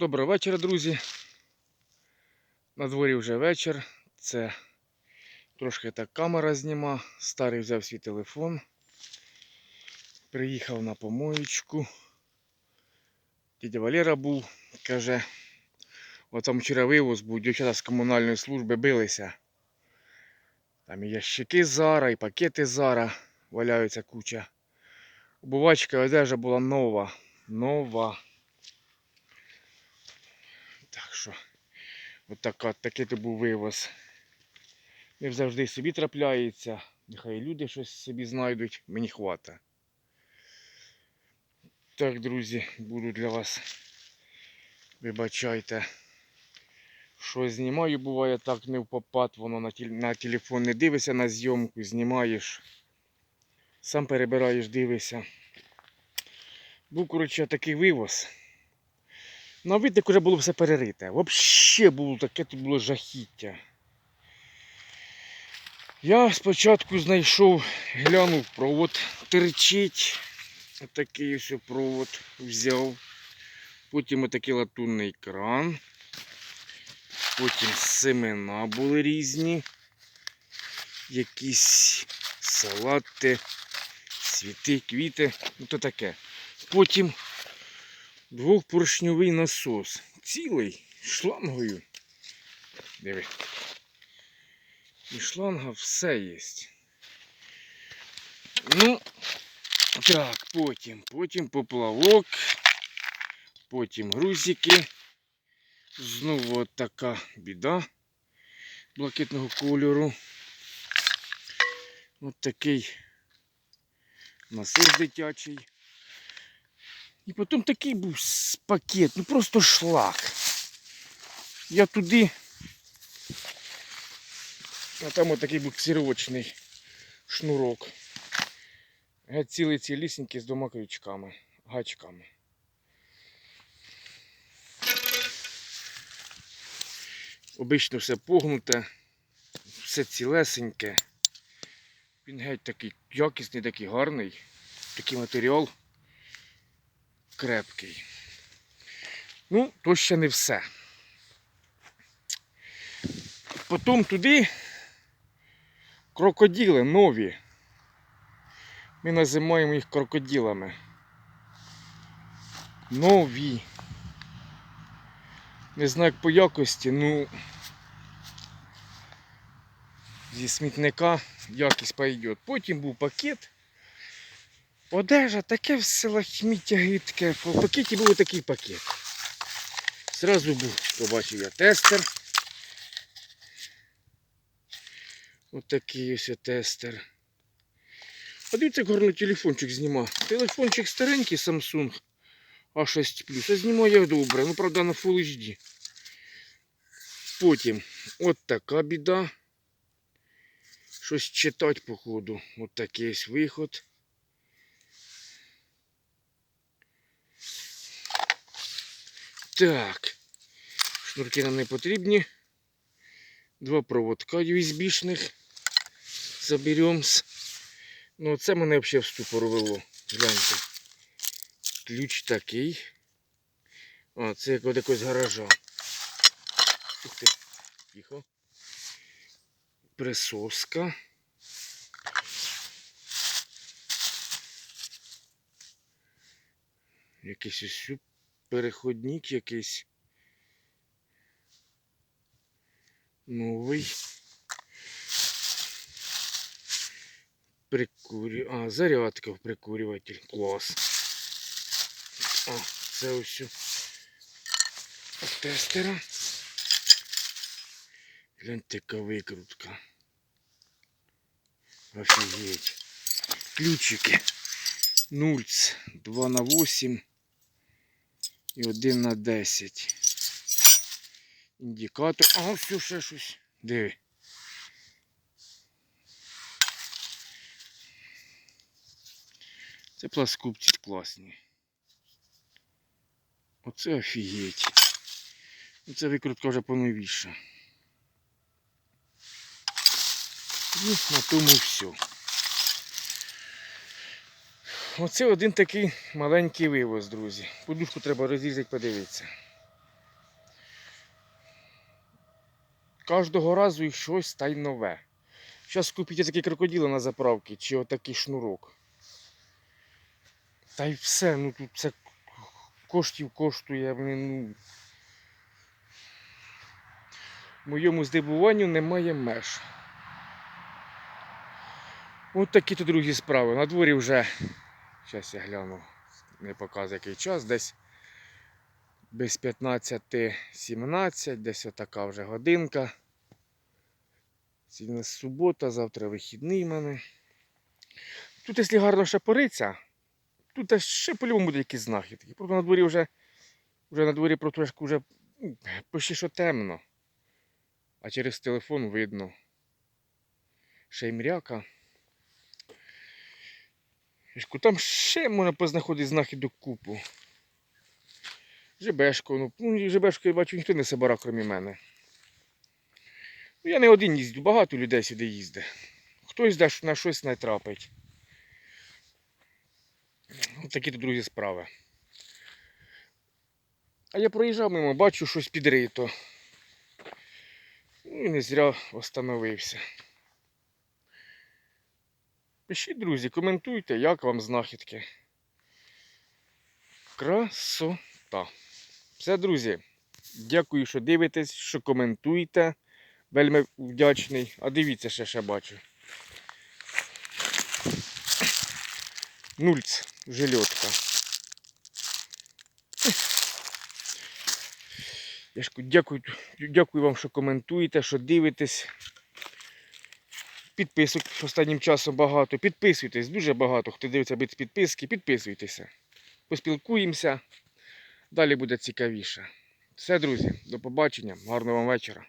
Доброго вечора, друзі. На дворі вже вечір. Це трошки так камера зніма. Старий взяв свій телефон. Приїхав на помоєчку. Дядя Валера був, каже, от там вчора вивоз був, дівчата з комунальної служби билися. Там і ящики зара, і пакети зара валяються куча. Обувачка одежа була нова. Нова. Так що, от така, такий то був вивоз. Не завжди собі трапляється. Нехай люди щось собі знайдуть, мені хвата. Так, друзі, буду для вас. Вибачайте. Що знімаю, буває так не в попад, воно на, тіль- на телефон не дивишся на зйомку, знімаєш. Сам перебираєш, дивишся. Був, коротше, такий вивоз. На витик вже було все перерите. Взагалі було таке тут було жахіття. Я спочатку знайшов, глянув провод, терчить. Отакий ось провод взяв. Потім отакий латунний кран. Потім семена були різні. Якісь салати, цвіти, квіти. Ну то таке. Потім двохпоршньовий насос. Цілий шлангою. Диви. І шланга все є. Ну, так, потім, потім поплавок, потім грузики. Знову от така біда блакитного кольору. От такий насос дитячий. І потім такий був пакет, ну просто шлак. Я туди. А там отакий буксировочний шнурок. Цілий цілісінький з двома крючками, гачками. Обично все погнуте, все цілесеньке. Він геть такий якісний, такий гарний, такий матеріал крепкий. Ну, то ще не все. Потім туди крокодили нові. Ми називаємо їх крокодилами. Нові. Не знаю як по якості, ну зі смітника якість пойде. Потім був пакет. Одежа таке все лахміття гидке. В пакеті був такий пакет. Зразу був, побачив я тестер. Отакий ось тестер. Подивіться, як гарно телефончик зніма. Телефончик старенький Samsung A6 Plus. А знімає добре, ну правда на Full HD. Потім от така біда. Щось читати, походу. От такий ось виход. Так. Шнурки нам не потрібні. Два проводка USB-шних. Заберемо. Ну, це мене взагалі в ступор вело. Гляньте. Ключ такий. А, це як від якогось гаража. Ух ти. Тихо. Присоска. Якийсь сю- переходник якийсь. Новий. Прикурю... А, зарядка в прикурюватель. Клас. А, це ось тестера. Гляньте, яка викрутка. Офігеть. Ключики. Нульц 2 на 8 і 1 на 10. Індикатор. Ага, все ще щось. Диви. Це пласкупці класні. Оце офігеть. Оце викрутка вже поновіша. І на тому все. Оце один такий маленький вивоз, друзі. Подушку треба розрізати, подивитися. Кожного разу і щось та й нове. Зараз купіть такі крокоділи на заправці чи отакий шнурок. Та й все, ну тут це коштів коштує. ну... Моєму здивуванню немає меж. Ось такі то другі справи. На дворі вже зараз я гляну, не показує який час, десь без 15-17, десь отака вже годинка. Сьогодні субота, завтра вихідний в мене. Тут, якщо гарно шапориться, тут ще по-любому буде якісь знахідки. Просто на дворі вже, вже на дворі трошки вже ну, почти що темно. А через телефон видно. Ще й мряка. Там ще можна познаходити знахідок купу. Жебешко, ну, ну жебешко я бачу, ніхто не собира, крім мене. Ну, я не один їздю, багато людей сюди їздить. Хтось де на щось натрапить. Ось такі то друзі справи. А я проїжджав мимо, бачу щось підрито. Ну і не зря остановився. Пишіть, друзі, коментуйте, як вам знахідки. Красота. Все, друзі. Дякую, що дивитесь, що коментуєте. Вельми вдячний. А дивіться, ще ще бачу. Нульц, жильотка. Дякую, дякую вам, що коментуєте, що дивитесь. Підписок останнім часом багато. Підписуйтесь, дуже багато. Хто дивиться без підписки, підписуйтеся. Поспілкуємося. Далі буде цікавіше. Все, друзі, до побачення. Гарного вам вечора.